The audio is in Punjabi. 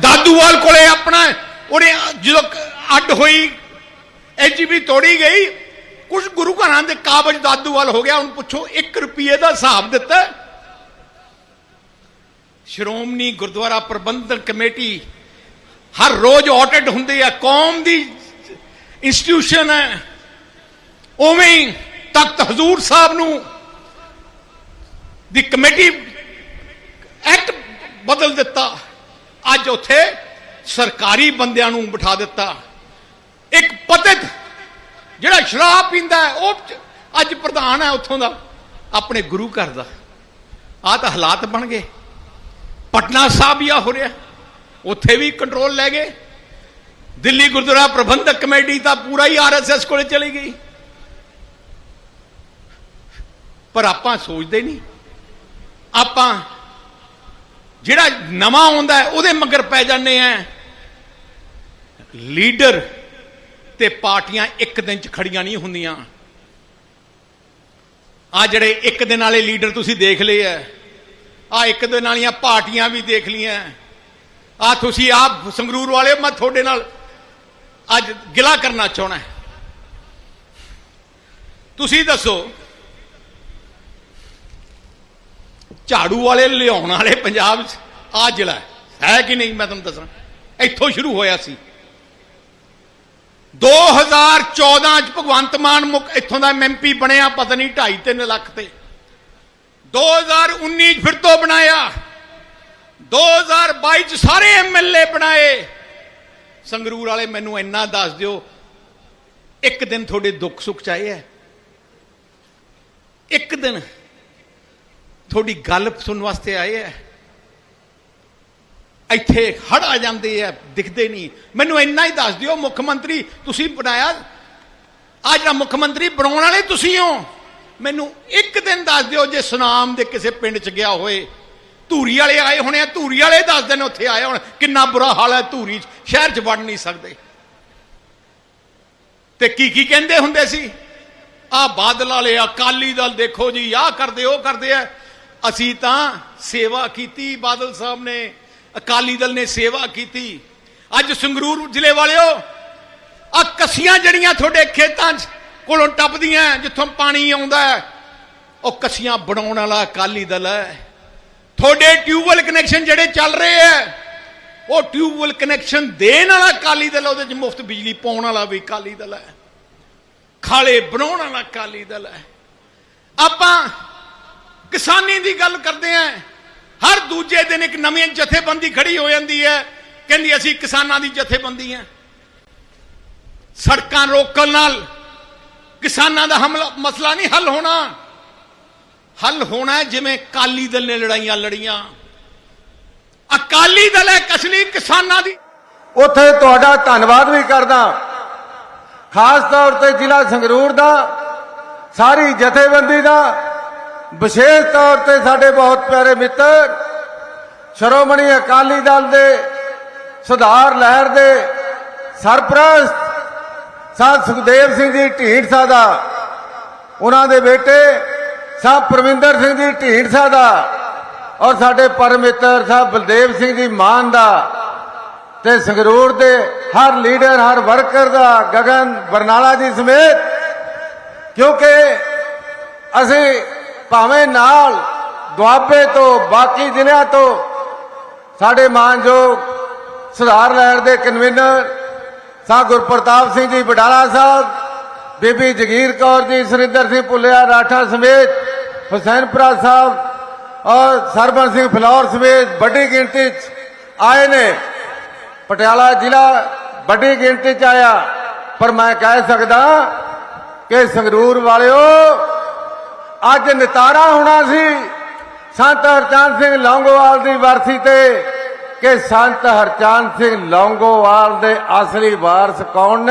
ਦਾਦੂਵਾਲ ਕੋਲੇ ਆਪਣਾ, ਉਹਨੇ ਜਦੋਂ ਅੱਡ ਹੋਈ ਐਜੀਬੀ ਤੋੜੀ ਗਈ ਕੁਝ ਗੁਰੂ ਘਰਾਂ ਦੇ ਕਾਬਜ ਦਾਦੂਵਾਲ ਹੋ ਗਿਆ ਹੁਣ ਪੁੱਛੋ 1 ਰੁਪਏ ਦਾ ਹਿਸਾਬ ਦਿੱਤਾ। ਸ਼੍ਰੋਮਣੀ ਗੁਰਦੁਆਰਾ ਪ੍ਰਬੰਧਕ ਕਮੇਟੀ ਹਰ ਰੋਜ਼ ਆਡਿਟ ਹੁੰਦੇ ਆ ਕੌਮ ਦੀ ਇੰਸਟੀਟਿਊਸ਼ਨ ਹੈ। ਉਵੇਂ ਤਖਤ ਹਜ਼ੂਰ ਸਾਹਿਬ ਨੂੰ ਦੀ ਕਮੇਟੀ ਐਕਟ ਬਦਲ ਦਿੱਤਾ। ਅੱਜ ਉੱਥੇ ਸਰਕਾਰੀ ਬੰਦਿਆਂ ਨੂੰ ਬਿਠਾ ਦਿੱਤਾ। ਇੱਕ ਪਤਿਤ ਜਿਹੜਾ ਸ਼ਰਾਬ ਪੀਂਦਾ ਉਹ ਅੱਜ ਪ੍ਰਧਾਨ ਹੈ ਉੱਥੋਂ ਦਾ, ਆਪਣੇ ਗੁਰੂ ਘਰ ਦਾ। ਆ ਤਾਂ ਹਾਲਾਤ ਬਣ ਗਏ। ਪਟਨਾ ਸਾਹਿਬ ਹੀ ਆ ਹੋ ਰਿਹਾ। ਉੱਥੇ ਵੀ ਕੰਟਰੋਲ ਲੈ ਗਏ। ਦਿੱਲੀ ਗੁਰਦੁਆਰਾ ਪ੍ਰਬੰਧਕ ਕਮੇਟੀ ਤਾਂ ਪੂਰਾ ਹੀ ਆਰਐਸਐਸ ਕੋਲੇ ਚਲੀ ਗਈ। ਪਰ ਆਪਾਂ ਸੋਚਦੇ ਨਹੀਂ। ਆਪਾਂ ਜਿਹੜਾ ਨਵਾਂ ਆਉਂਦਾ ਹੈ, ਉਹਦੇ ਮਗਰ ਪੈ ਜਾਂਦੇ ਆ। ਲੀਡਰ ਤੇ ਪਾਰਟੀਆਂ ਇੱਕ ਦਿਨ ਚ ਖੜੀਆਂ ਨਹੀਂ ਹੁੰਦੀਆਂ। ਆ ਜਿਹੜੇ ਇੱਕ ਦਿਨ ਵਾਲੇ ਲੀਡਰ ਤੁਸੀਂ ਦੇਖ ਲਏ ਆ ਆ ਇੱਕ ਦਿਨ ਵਾਲੀਆਂ ਪਾਰਟੀਆਂ ਵੀ ਦੇਖ ਲਈਆਂ। ਆ ਤੁਸੀਂ ਆਪ ਸੰਗਰੂਰ ਵਾਲੇ ਮੈਂ ਤੁਹਾਡੇ ਨਾਲ ਅੱਜ ਗਿਲਾ ਕਰਨਾ ਚਾਹਣਾ ਤੁਸੀਂ ਦੱਸੋ ਝਾੜੂ ਵਾਲੇ, ਲਿਆਉਣ ਵਾਲੇ ਪੰਜਾਬ 'ਚ। ਆ ਜ਼ਿਲ੍ਹਾ ਹੈ। ਕਿ ਨਹੀਂ ਮੈਂ ਤੁਹਾਨੂੰ ਦੱਸਾਂ? ਇੱਥੋਂ ਸ਼ੁਰੂ ਹੋਇਆ ਸੀ। 2014 ਚ ਭਗਵੰਤ ਮਾਨ ਮੁੱਖ ਇੱਥੋਂ ਦਾ ਐਮਪੀ ਬਣਿਆ, ਪਤਾ ਨਹੀਂ 2.5 3 ਲੱਖ ਤੇ। 2019 ਚ ਫਿਰ ਤੋਂ ਬਣਾਇਆ। 2022 ਚ ਸਾਰੇ ਐਮਐਲਏ ਬਣਾਏ। ਸੰਗਰੂਰ ਵਾਲੇ, ਮੈਨੂੰ ਇੰਨਾ ਦੱਸ ਦਿਓ, ਇੱਕ ਦਿਨ ਤੁਹਾਡੇ ਦੁੱਖ ਸੁੱਖ ਚਾਹੇ ਹੈ ਇੱਕ ਦਿਨ। ਤੁਹਾਡੀ ਗੱਲ ਸੁਣਨ ਵਾਸਤੇ ਆਏ ਐ। ਇੱਥੇ ਹੜ ਆ ਜਾਂਦੇ ਆ ਦਿਖਦੇ ਨਹੀਂ। ਮੈਨੂੰ ਇੰਨਾ ਹੀ ਦੱਸ ਦਿਓ, ਮੁੱਖ ਮੰਤਰੀ, ਤੁਸੀਂ ਬਣਾਇਆ। ਆ ਜਿਹੜਾ ਮੁੱਖ ਮੰਤਰੀ ਬਣਾਉਣ ਵਾਲੇ ਤੁਸੀਂ ਹੋ, ਮੈਨੂੰ ਇੱਕ ਦਿਨ ਦੱਸ ਦਿਓ ਜੇ ਸੁਨਾਮ ਦੇ ਕਿਸੇ ਪਿੰਡ 'ਚ ਗਿਆ ਹੋਏ। ਧੂਰੀ ਵਾਲੇ ਆਏ ਹੋਣੇ ਆ, ਧੂਰੀ ਵਾਲੇ ਦੱਸ ਦਿਨ ਉੱਥੇ ਆਏ ਹੁਣ। ਕਿੰਨਾ ਬੁਰਾ ਹਾਲ ਹੈ ਧੂਰੀ 'ਚ, ਸ਼ਹਿਰ 'ਚ ਵੜ ਨਹੀਂ ਸਕਦੇ। ਤੇ ਕੀ ਕੀ ਕਹਿੰਦੇ ਹੁੰਦੇ ਸੀ? ਆ ਬਾਦਲ ਵਾਲੇ ਅਕਾਲੀ ਦਲ ਦੇਖੋ ਜੀ, ਆਹ ਕਰਦੇ, ਉਹ ਕਰਦੇ ਆ ਅਸੀਂ ਤਾਂ ਸੇਵਾ ਕੀਤੀ, ਬਾਦਲ ਸਾਹਿਬ ਨੇ, ਅਕਾਲੀ ਦਲ ਨੇ ਸੇਵਾ ਕੀਤੀ। ਅੱਜ ਸੰਗਰੂਰ ਜ਼ਿਲ੍ਹੇ ਵਾਲਿਓ ਆ ਕਸੀਆਂ ਜਿਹੜੀਆਂ ਤੁਹਾਡੇ ਖੇਤਾਂ 'ਚ ਕੋਲੋਂ ਟੱਪਦੀਆਂ, ਜਿੱਥੋਂ ਪਾਣੀ ਆਉਂਦਾ ਉਹ ਕਸੀਆਂ ਬਣਾਉਣ ਵਾਲਾ ਅਕਾਲੀ ਦਲ ਹੈ। ਤੁਹਾਡੇ ਟਿਊਬਵੈਲ ਕਨੈਕਸ਼ਨ ਜਿਹੜੇ ਚੱਲ ਰਹੇ ਆ ਉਹ ਟਿਊਬਵੈਲ ਕਨੈਕਸ਼ਨ ਦੇਣ ਵਾਲਾ ਅਕਾਲੀ ਦਲ ਉਹਦੇ 'ਚ ਮੁਫਤ ਬਿਜਲੀ ਪਾਉਣ ਵਾਲਾ ਵੀ ਅਕਾਲੀ ਦਲ ਹੈ। ਖਾਲੇ ਬਣਾਉਣ ਵਾਲਾ ਅਕਾਲੀ ਦਲ ਹੈ। ਆਪਾਂ ਕਿਸਾਨੀ ਦੀ ਗੱਲ ਕਰਦੇ ਆਂ। ਹਰ ਦੂਜੇ ਦਿਨ ਇੱਕ ਨਵੀਂ ਜਥੇਬੰਦੀ ਖੜੀ ਹੋ ਜਾਂਦੀ ਹੈ। ਕਹਿੰਦੀ ਅਸੀਂ ਕਿਸਾਨਾਂ ਦੀ ਜਥੇਬੰਦੀ ਹਾਂ ਸੜਕਾਂ ਰੋਕਣ ਨਾਲ ਕਿਸਾਨਾਂ ਦਾ ਹਮਲਾ ਮਸਲਾ ਨਹੀਂ ਹੱਲ ਹੋਣਾ। ਹੱਲ ਹੋਣਾ ਜਿਵੇਂ ਕਾਲੀ ਦਲ ਨੇ ਲੜਾਈਆਂ ਲੜੀਆਂ। ਅਕਾਲੀ ਦਲ ਹੈ ਕਸਲੀ ਕਿਸਾਨਾਂ ਦੀ। ਉੱਥੇ ਤੁਹਾਡਾ ਧੰਨਵਾਦ ਵੀ ਕਰਦਾ। ਖਾਸ ਤੌਰ ਤੇ ਜ਼ਿਲ੍ਹਾ ਸੰਗਰੂਰ ਦਾ, ਸਾਰੀ ਜਥੇਬੰਦੀ ਦਾ ਵਿਸ਼ੇਸ਼ ਤੌਰ ਤੇ ਸਾਡੇ ਬਹੁਤ ਪਿਆਰੇ ਮਿੱਤਰ, ਸ਼੍ਰੋਮਣੀ ਅਕਾਲੀ ਦਲ ਦੇ ਸੁਧਾਰ ਲਹਿਰ ਦੇ ਸਰਪ੍ਰਸਤ ਸਾਧ ਸੁਖਦੇਵ ਸਿੰਘ ਜੀ ਢੀਂਡਸਾ ਦਾ, ਉਹਨਾਂ ਦੇ ਬੇਟੇ ਸਾਹਿਬ ਪ੍ਰਵਿੰਦਰ ਸਿੰਘ ਜੀ ਢੀਂਡਸਾ ਦਾ ਔਰ ਸਾਡੇ ਪਰਮਿੱਤਰ ਸਾਹਿਬ ਬਲਦੇਵ ਸਿੰਘ ਜੀ ਮਾਨ ਦਾ ਤੇ ਸੰਗਰੂਰ ਦੇ ਹਰ ਲੀਡਰ, ਹਰ ਵਰਕਰ ਦਾ ਗਗਨ ਬਰਨਾਲਾ ਜੀ ਸਮੇਤ, ਕਿਉਂਕਿ ਅਸੀਂ ਭਾਵੇਂ ਨਾਲ ਦੁਆਬੇ ਤੋਂ ਬਾਕੀ ਜ਼ਿਲ੍ਹਿਆਂ ਤੋਂ ਸਾਡੇ ਮਾਨਯੋਗ ਸੁਧਾਰ ਲਹਿਰ ਦੇ ਕਨਵੀਨਰ ਸਾਹ ਗੁਰਪ੍ਰਤਾਪ ਸਿੰਘ ਜੀ ਬਡਾਲਾ ਸਾਹਿਬ, ਬੀਬੀ ਜਗੀਰ ਕੌਰ ਜੀ, ਸੁਰਿੰਦਰ ਸਿੰਘ ਪੁੱਲਿਆ ਰਾਠਾ ਸਮੇਤ ਹੁਸੈਨਪੁਰਾ ਸਾਹਿਬ ਔਰ ਸਰਬਨ ਸਿੰਘ ਫਲੌਰ ਸਮੇਤ ਵੱਡੀ ਗਿਣਤੀ 'ਚ ਆਏ ਨੇ। ਪਟਿਆਲਾ ਜ਼ਿਲ੍ਹਾ ਵੱਡੀ ਗਿਣਤੀ 'ਚ ਆਇਆ, ਪਰ ਮੈਂ ਕਹਿ ਸਕਦਾ ਕਿ ਸੰਗਰੂਰ ਵਾਲਿਓ ਅੱਜ ਨਿਤਾਰਾ ਹੋਣਾ ਸੀ। ਸੰਤ ਹਰਚੰਦ ਸਿੰਘ ਲੌਂਗੋਵਾਲ ਦੀ ਵਰਸੀ ਤੇ ਕਿ ਸੰਤ ਹਰਚੰਦ ਸਿੰਘ ਲੌਂਗੋਵਾਲ ਦੇ ਅਸਲੀ ਵਾਰਸ ਕੌਣ ਨੇ?